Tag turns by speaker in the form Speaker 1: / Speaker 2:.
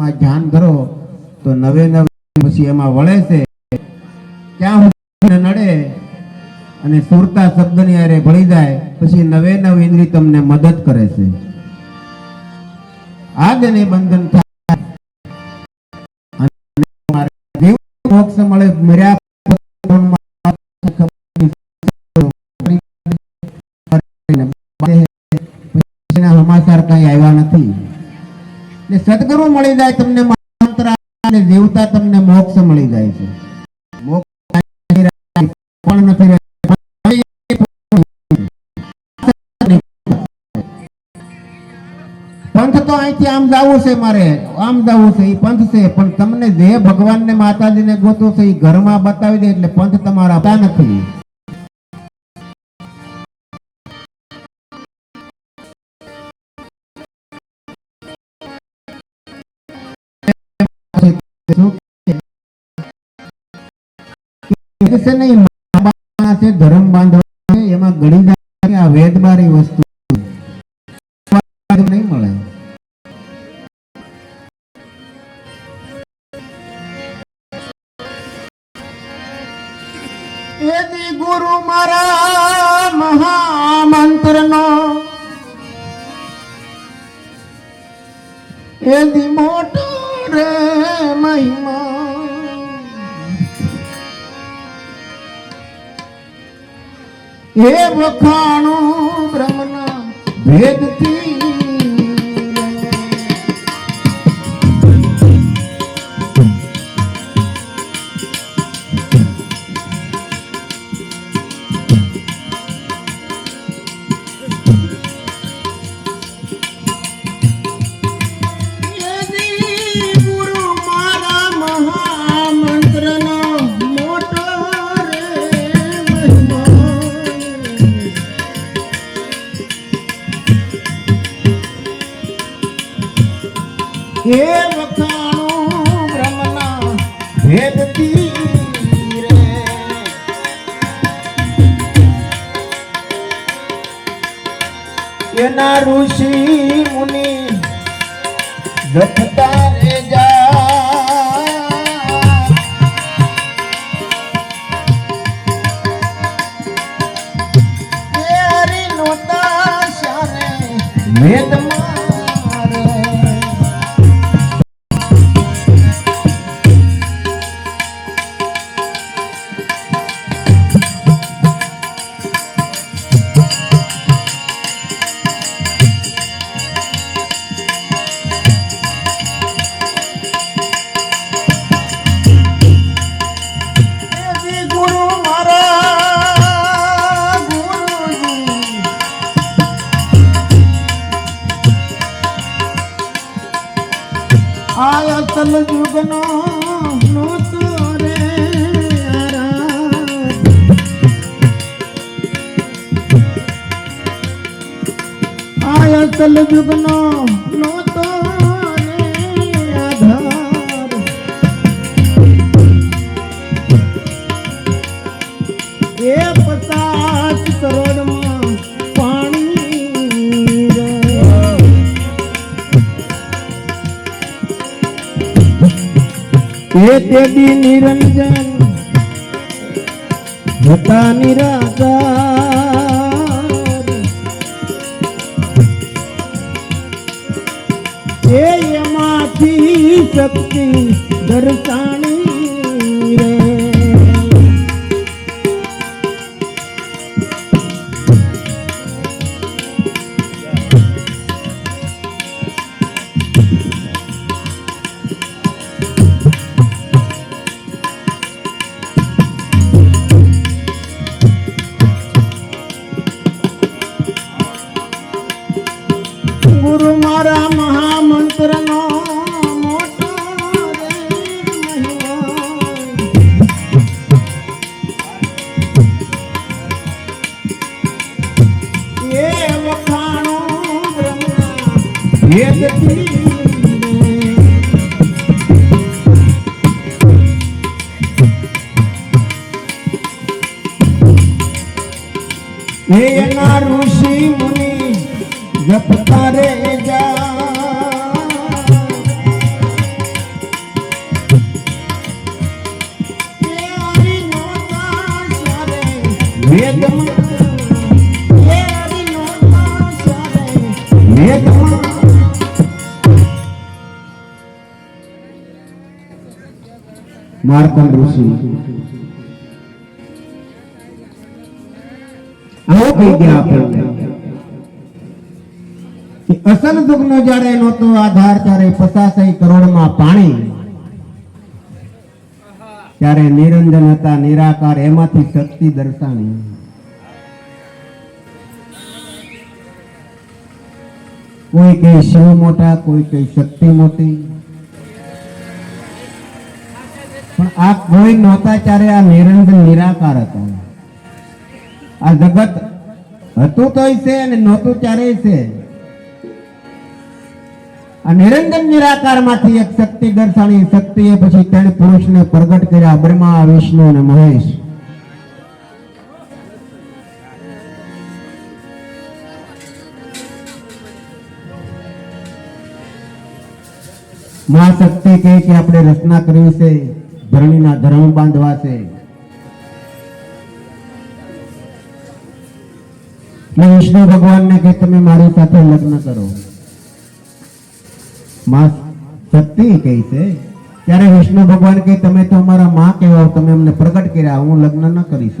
Speaker 1: માં ધ્યાન ધરો, તો નવે નવે પછી એમાં વળે છે. ક્યાં નડે અને સુરતા શબ્દની હારે ભળી જાય, પછી નવે નવ ઇન્દ્રિય તમને મદદ કરે છે. આગને બંધન થાય. મળે, મર્યા સમાચાર કઈ આવ્યા નથી. ને સદગુરુ મળી જાય તમને અને દેવતા તમને મોક્ષ મળી જાય છે. પંથ તો અહીંથી આમ જવું છે મારે, આમ જવું છે એ પંથ છે, પણ તમને જે ભગવાનને માતાજીને ગોતો છે એ ઘરમાં બતાવી દે એટલે પંથ તમારા નથી છે છે, ધર્મ બાંધવા છે, એમાં જાય આ વેદબારી વસ્તુ. નહીં મળે. ગુરુ મારા મહામંત્રનો. એથી મોટો રે મહિમા. એ વખાણું બ્રહ્મના ભેદથી ભેદથી એના ઋષિ મુનિ જપતા તલ જુગનો આધાર એ પચાસ કરોડમાં પાણી. એ તેદી નિરંજન હતા નિરાકાર એ એમાંથી શક્તિ દર્શાણી એના ઋષિ મુનિ જપતા રે જા. વેદમાં માર્કંડ ઋષિ. આવું કહી ગયા આપણને અસલ દુઃખનો જયારે નહોતો આધાર, ત્યારે પચાસઈ કરોડમાં પાણી. ત્યારે નિરંજન હતા, નિરાકાર, એમાંથી શક્તિ દર્શાવી કોઈ કઈ શિવ મોટા, કોઈ કઈ શક્તિ મોટી. પણ આ કોઈ નહોતા ત્યારે આ નિરંતર નિરાકાર હતો. આ જગત હતું તોય છે અને નહોતું ત્યારે છે. આ નિરંજન નિરાકારમાંથી એક શક્તિ દર્શાણી શક્તિએ પછી ત્રણ પુરુષને પ્રગટ કર્યા, બ્રહ્મા, વિષ્ણુ અને મહેશ. મા શક્તિ કહે કે આપણે રચના કરવી છે. ધરણીના ધર્મ બાંધવાશે. મેં વિષ્ણુ ભગવાનને કે તમે મારી સાથે લગ્ન કરો. માં શક્તિ કહે છે, ત્યારે વિષ્ણુ ભગવાન કે તમે તો અમારા માં કહેવાઓ, તમે અમને પ્રગટ કર્યા, હું લગ્ન ન કરી શકું.